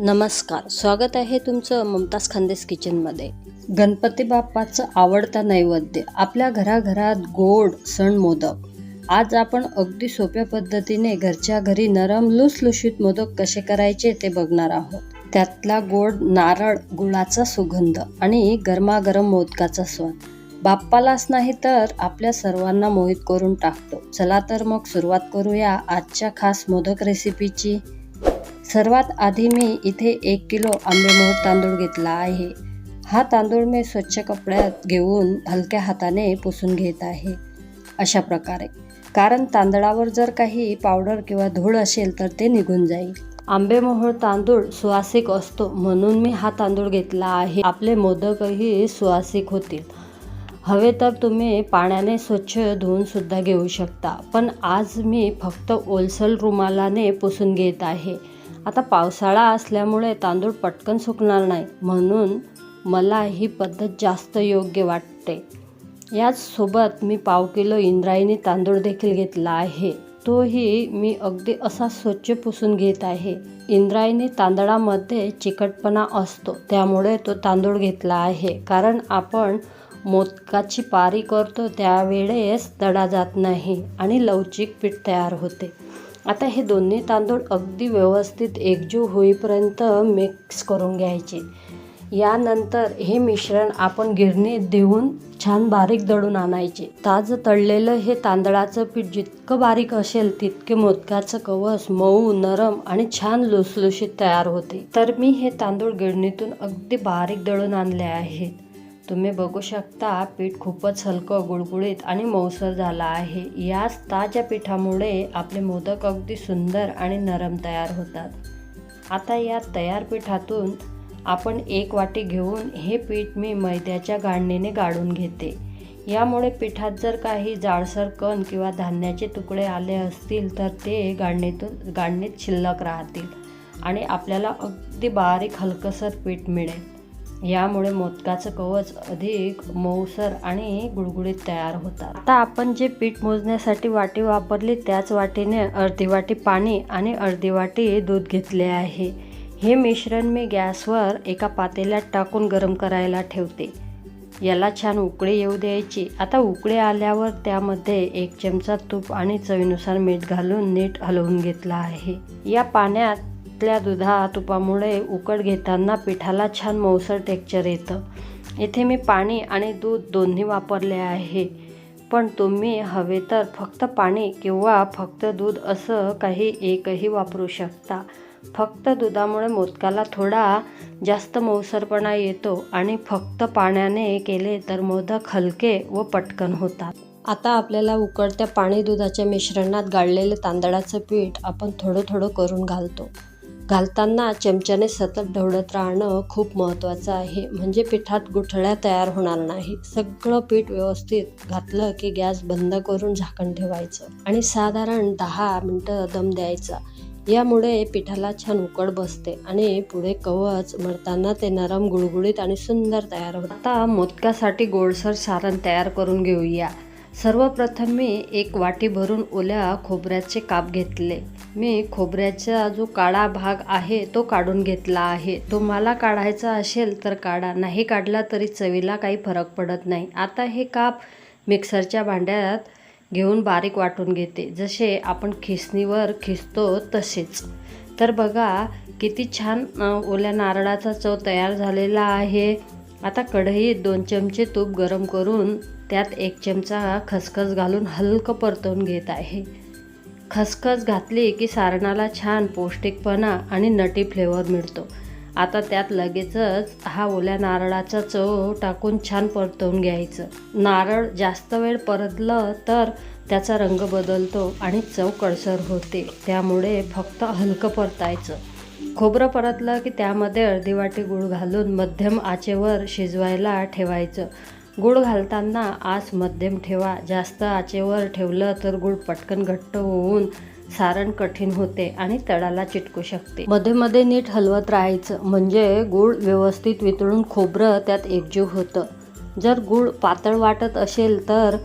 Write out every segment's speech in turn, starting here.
नमस्कार स्वागत आहे तुमचं ममताज खानदेस किचनमध्ये. गणपती बाप्पाचं आवडता नैवेद्य आपल्या घराघरात गोड सण मोदक. आज आपण अगदी सोप्या पद्धतीने घरच्या घरी नरम लुसलुशीत मोदक कसे करायचे ते बघणार आहोत. त्यातला गोड नारळ गुळाचा सुगंध आणि गरमागरम मोदकाचा स्वाद. बाप्पालाच नाही तर आपल्या सर्वांना मोहित करून टाकतो. चला तर मग सुरुवात करूया आजच्या खास मोदक रेसिपीची सर्वात आधी मी इथे एक किलो आंबेमोहर तांदूळ घेतला आहे. हा तांदूळ मी स्वच्छ कपड्यात घेऊन हलक्या हाताने पुसून घेत आहे. अशा प्रकारे. कारण तांदळावर जर काही पावडर किंवा धूळ असेल तर ते निघून जाईल. आंबेमोहोळ तांदूळ सुवासिक असतो म्हणून मी हा तांदूळ घेतला आहे. आपले मोदकही सुवासिक होतील. हवे तर तुम्ही पाण्याने स्वच्छ धुवूनसुद्धा घेऊ शकता. पण आज मी फक्त ओलसल रुमालाने पुसून घेत आहे. आता पावसाळा असल्यामुळे तांदूळ पटकन सुकणार नाही. म्हणून मला ही पद्धत जास्त योग्य वाटते. याचसोबत मी पाव किलो इंद्रायणी तांदूळ देखील घेतला आहे. तोही मी अगदी असा स्वच्छ पुसून घेत आहे. इंद्रायणी तांदळामध्ये चिकटपणा असतो त्यामुळे तो तांदूळ घेतला आहे. कारण आपण मोदकाची पारी करतो त्यावेळेस तडा जात नाही आणि लवचिक पीठ तयार होते. आता हे दोन्ही तांदूळ अगदी व्यवस्थित एकजीव होईपर्यंत मिक्स करून घ्यायचे. यानंतर हे मिश्रण आपण गिरणीत देऊन छान बारीक दळून आणायचे. ताजं तळलेलं हे तांदळाचं पीठ जितकं बारीक असेल तितके मोदकाचं कवच मऊ नरम आणि छान लुसलुशीत तयार होते. तर मी हे तांदूळ गिरणीतून अगदी बारीक दळून आणले आहेत. तुम्ही बघू शकता पीठ खूपच हलकं गुळगुळीत आणि मऊसर झालं आहे. याच ताज्या पिठामुळे आपले मोदक अगदी सुंदर आणि नरम तयार होतात. आता या तयार पिठातून आपण एक वाटी घेऊन हे पीठ मी मैद्याच्या गाळणीने गाळून घेते. यामुळे पिठात जर काही जाडसर कण किंवा धान्याचे तुकडे आले असतील तर ते गाळणीतून गाळणीत शिल्लक राहतील आणि आपल्याला अगदी बारीक हलकसर पीठ मिळेल. यामुळे मोदकाचं कवच अधिक मऊसर आणि गुळगुळीत तयार होतात. आता आपण जे पीठ मोजण्यासाठी वाटी वापरली त्याच वाटीने अर्धी वाटी पाणी आणि अर्धी वाटी दूध घेतले आहे. हे मिश्रण मी गॅसवर एका पातेल्यात टाकून गरम करायला ठेवते. याला छान उकळी येऊ द्यायची. आता उकळी आल्यावर त्यामध्ये एक चमचा तूप आणि चवीनुसार मीठ घालून नीट हलवून घेतला आहे. या पाण्यात त्यातल्या दुधा तुपामुळे उकड घेताना पिठाला छान मऊसर टेक्चर येतं. इथे मी पाणी आणि दूध दोन्ही वापरले आहे. पण तुम्ही हवे तर फक्त पाणी किंवा फक्त दूध असं काही एकही वापरू शकता. फक्त दुधामुळे मोदकाला थोडा जास्त मऊसरपणा येतो आणि फक्त पाण्याने केले तर मोदक हलके व पटकन होतात. आता आपल्याला उकळत्या पाणी दुधाच्या मिश्रणात गाळलेले तांदळाचं पीठ आपण थोडं थोडं करून घालतो. घालताना चमच्याने सतत ढवळत राहणं खूप महत्त्वाचं आहे. म्हणजे पिठात गुठळ्या तयार होणार नाही. सगळं पीठ व्यवस्थित घातलं की गॅस बंद करून झाकण ठेवायचं आणि साधारण दहा मिनटं दम द्यायचा. यामुळे पिठाला छान उकड बसते आणि पुढे कवच मरताना ते नरम गुळगुळीत आणि सुंदर तयार होतं आता मोदकासाठी गोडसर सारण तयार करून घेऊया. सर्वप्रथम मी एक वाटी भरून ओल्या खोबऱ्याचे काप घेतले. मी खोबऱ्याचा जो काळा भाग आहे तो काढून घेतला आहे. तुम्हाला काढायचा असेल तर काढा नाही काढला तरी चवीला काही फरक पडत नाही. आता हे काप मिक्सरच्या भांड्यात घेऊन बारीक वाटून घेते. जसे आपण खिसणीवर खिसतो तसेच. तर बघा किती छान ओल्या नारळाचा चव तयार झालेला आहे. आता कढईत दोन चमचे तूप गरम करून त्यात एक चमचा खसखस घालून हलकं परतवून घेत आहे. खसखस घातली की सारणाला छान पौष्टिकपणा आणि नटी फ्लेवर मिळतो. आता त्यात लगेचच हा ओल्या नारळाचा चव टाकून छान परतवून घ्यायचं. नारळ जास्त वेळ परतलं तर त्याचा रंग बदलतो आणि चव कळसर होते. त्यामुळे फक्त हलकं परतायचं. खोबरं परतलं की त्यामध्ये अर्धी वाटी गूळ घालून मध्यम आचेवर शिजवायला ठेवायचं. गूळ घालताना आस मध्यम ठेवा. जास्त आचेवर ठेवलं तर गूळ पटकन घट्ट होऊन सारण कठीण होते आणि तळाला चिटकू शकते. मध्ये मध्ये नीट हलवत राहायचं. म्हणजे गूळ व्यवस्थित वितळून खोबरं त्यात एकजीव होतं. जर गूळ पातळ वाटत असेल तर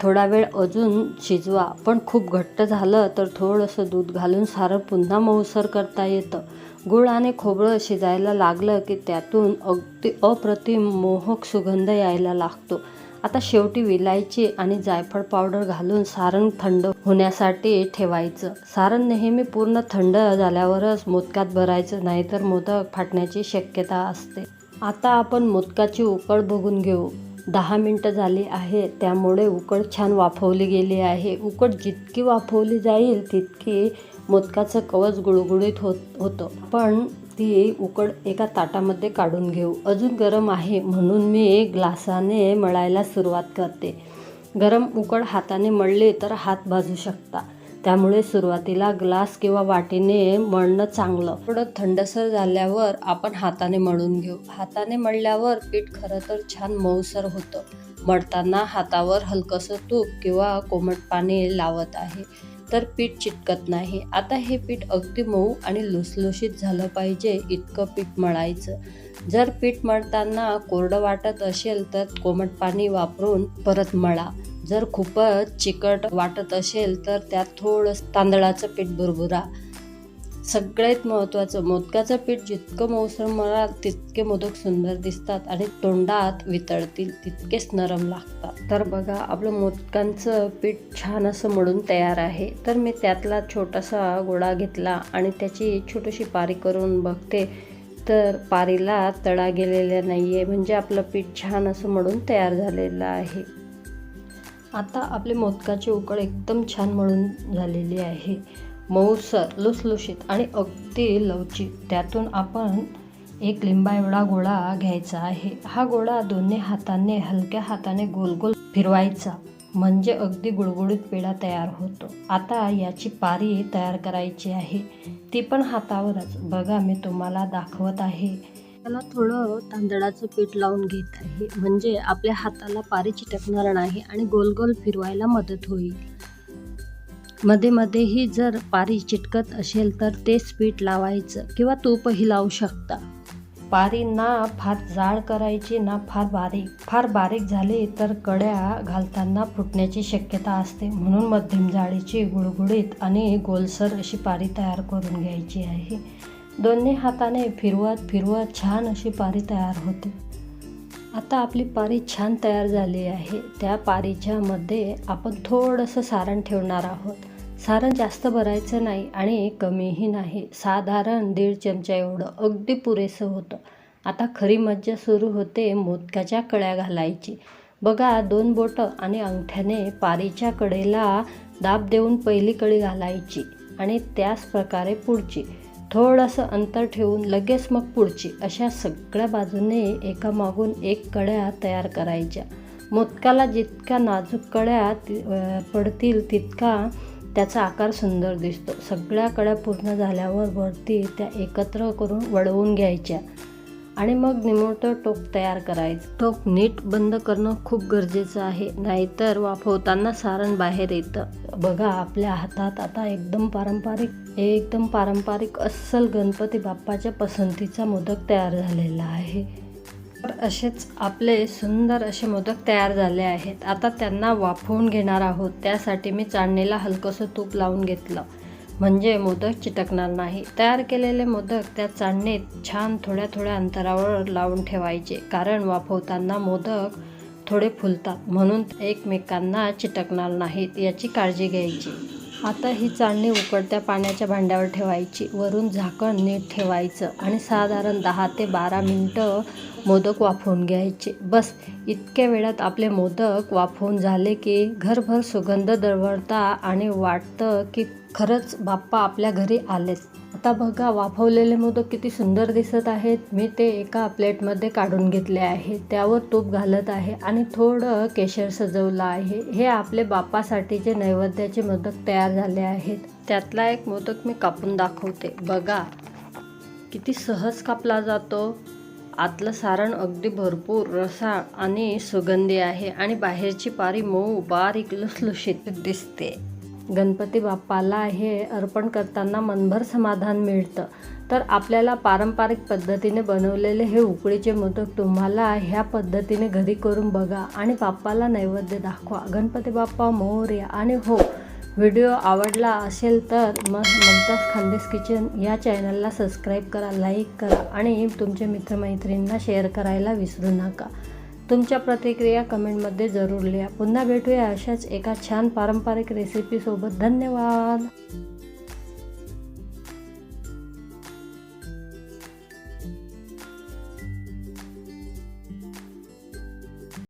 थोडा वेळ अजून शिजवा. पण खूप घट्ट झालं तर थोडंसं दूध घालून सारं पुन्हा मऊसर करता येतं. गुळ आणि खोबरं शिजायला लागलं की त्यातून अगदी अप्रतिम मोहक सुगंध यायला लागतो. आता शेवटी विलायची आणि जायफळ पावडर घालून सारण थंड होण्यासाठी ठेवायचं. सारण नेहमी पूर्ण थंड झाल्यावरच मोदकात भरायचं नाहीतर मोदक फाटण्याची शक्यता असते. आता आपण मोदकाची उकळ बघून घेऊ. दहा मिनटं झाली आहे त्यामुळे उकळ छान वाफवली गेली आहे. उकळ जितकी वाफवली जाईल तितकी मोदकाचं कवच गुळगुळीत होत होतं. पण ती उकड एका ताटामध्ये काढून घेऊ. अजून गरम आहे म्हणून मी ग्लासाने मळायला सुरुवात करते. गरम उकड हाताने मळले तर हात भाजू शकता. त्यामुळे सुरुवातीला ग्लास किंवा वाटीने मळणं चांगलं. थोडं थंडसर झाल्यावर आपण हाताने मळून घेऊ. हाताने मळल्यावर पीठ खरं तर छान मऊसर होतं. मळताना हातावर हलकंसं तूप किंवा कोमट पाणी लावत आहे. तर पीठ चिटकत नाही. आता हे पीठ अगदी मऊ आणि लुसलुशीत झालं पाहिजे इतकं पीठ मळायचं. जर पीठ मळताना कोरडं वाटत असेल तर कोमट पाणी वापरून परत मळा. जर खूपच चिकट वाटत असेल तर त्यात थोडं तांदळाचं पीठ बुरबुरा सगळ्यात महत्त्वाचं मोदकाचं पीठ जितकं मऊसर मराल तितके मोदक सुंदर दिसतात आणि तोंडात वितळतील तितकेच नरम लागतात. तर बघा आपलं मोदकांचं पीठ छान असं मळून तयार आहे. तर मी त्यातला छोटासा गोळा घेतला आणि त्याची छोटीशी पारी करून बघते. तर पारीला तडा गेलेला नाही आहे म्हणजे आपलं पीठ छान असं मळून तयार झालेलं आहे. आता आपले मोदकाची उकळ एकदम छान मळून झालेली आहे. मऊसर लुसलुशीत आणि अगदी लवचिक. त्यातून आपण एक लिंबा एवढा गोळा घ्यायचा आहे. हा गोळा दोन्ही हाताने हलक्या हाताने गोल गोल फिरवायचा. म्हणजे अगदी गुळगुळीत पेढा तयार होतो. आता याची पारी तयार करायची आहे. ती पण हातावरच. बघा मी तुम्हाला दाखवत आहे. त्याला थोडं तांदळाचं पीठ लावून घेत आहे. म्हणजे आपल्या हाताला पारी चिटकणार नाही आणि गोल गोल फिरवायला मदत होईल. मध्ये मध्येही जर पारी चिटकत असेल तर तेच पीठ लावायचं किंवा तूपही लावू शकता. पारी ना फार जाड करायची ना फार बारीक फार बारीक झाली तर कड्या घालताना फुटण्याची शक्यता असते. म्हणून मध्यम जाळीची गुळगुळीत आणि गोलसर अशी पारी तयार करून घ्यायची आहे. दोन्ही हाताने फिरवत फिरवत छान अशी पारी तयार होते. आता आपली पारी छान तयार झाली आहे. त्या पारीच्यामध्ये आपण थोडंसं सारण ठेवणार आहोत. सारण जास्त भरायचं नाही आणि कमीही नाही. साधारण दीड चमचा एवढं. अगदी पुरेसं होतं. आता खरी मज्जा सुरू होते मोदकाच्या कळ्या घालायची. बघा दोन बोटं आणि अंगठ्याने पारीच्या कडेला दाब देऊन पहिली कळी घालायची आणि त्याच प्रकारे पुढची. थोडंसं अंतर ठेवून लगेच मग पुढची अशा सगळ्या बाजूने एकामागून एक कड्या तयार करायच्या. मोदकाला जितक्या नाजूक कड्या ति- पडतील तितका त्याचा आकार सुंदर दिसतो. सगळ्या कड्या पूर्ण झाल्यावर वरती त्या एकत्र करून वळवून घ्यायच्या आणि मग निमुळतं टोक तयार करायचं. टोक नीट बंद करणं खूप गरजेचं आहे नाहीतर वाफवताना सारण बाहेर येतं. बघा आपल्या हातात आता एकदम पारंपरिक एकदम पारंपरिक अस्सल गणपती बाप्पाच्या पसंतीचा मोदक तयार झालेला आहे. तर असेच आपले सुंदर असे मोदक तयार झाले आहेत. आता त्यांना वाफवून घेणार आहोत. त्यासाठी मी चाळणीला हलकंसं तूप लावून घेतलं. म्हणजे मोदक चिटकणार नाही. तयार केलेले मोदक त्या चाळणीत छान थोड्या थोड्या अंतरावर लावून ठेवायचे. कारण वाफवताना मोदक थोडे फुलतात. म्हणून एकमेकांना चिटकणार नाहीत याची काळजी घ्यायची. आता ही चाळणी उकळत्या पाण्याच्या भांड्यावर ठेवायची. वरून झाकण नीट ठेवायचं आणि साधारण दहा ते बारा मिनटं मोदक वाफवून घ्यायचे. बस इतक्या वेळात आपले मोदक वाफवून झाले की घरभर सुगंध दरवळता आणि वाटतं की खरंच बाप्पा आपल्या घरी आलेच आता बघा वाफवलेले मोदक किती सुंदर दिसत आहेत. मी ते एका प्लेटमध्ये काढून घेतले आहे. त्यावर तूप घालत आहे आणि थोडं केशर सजवलं आहे. हे आपले बापासाठीचे नैवेद्याचे मोदक तयार झाले आहेत. त्यातला एक मोदक मी कापून दाखवते. बघा किती सहज कापला जातो. आतलं सारण अगदी भरपूर रसाळ आणि सुगंधी आहे आणि बाहेरची पारी मऊ बारीक लुसलुशीत दिसते. गणपती बाप्पाला हे अर्पण करताना मनभर समाधान मिळतं. तर आपल्याला पारंपरिक पद्धतीने बनवलेले हे उकळीचे मोदक तुम्हाला ह्या पद्धतीने घरी करून बघा आणि बाप्पाला नैवेद्य दाखवा. गणपती बाप्पा मोरया आणि हो. व्हिडिओ आवडला असेल तर मग ममताज खानदेश किचन या चॅनलला सबस्क्राईब करा लाईक करा आणि तुमच्या मित्रमैत्रिणींना शेअर करायला विसरू नका. तुमच्या प्रतिक्रिया कमेंटमध्ये जरूर लिहा. पुन्हा भेटूया अशाच एका छान पारंपरिक रेसिपीसोबत धन्यवाद.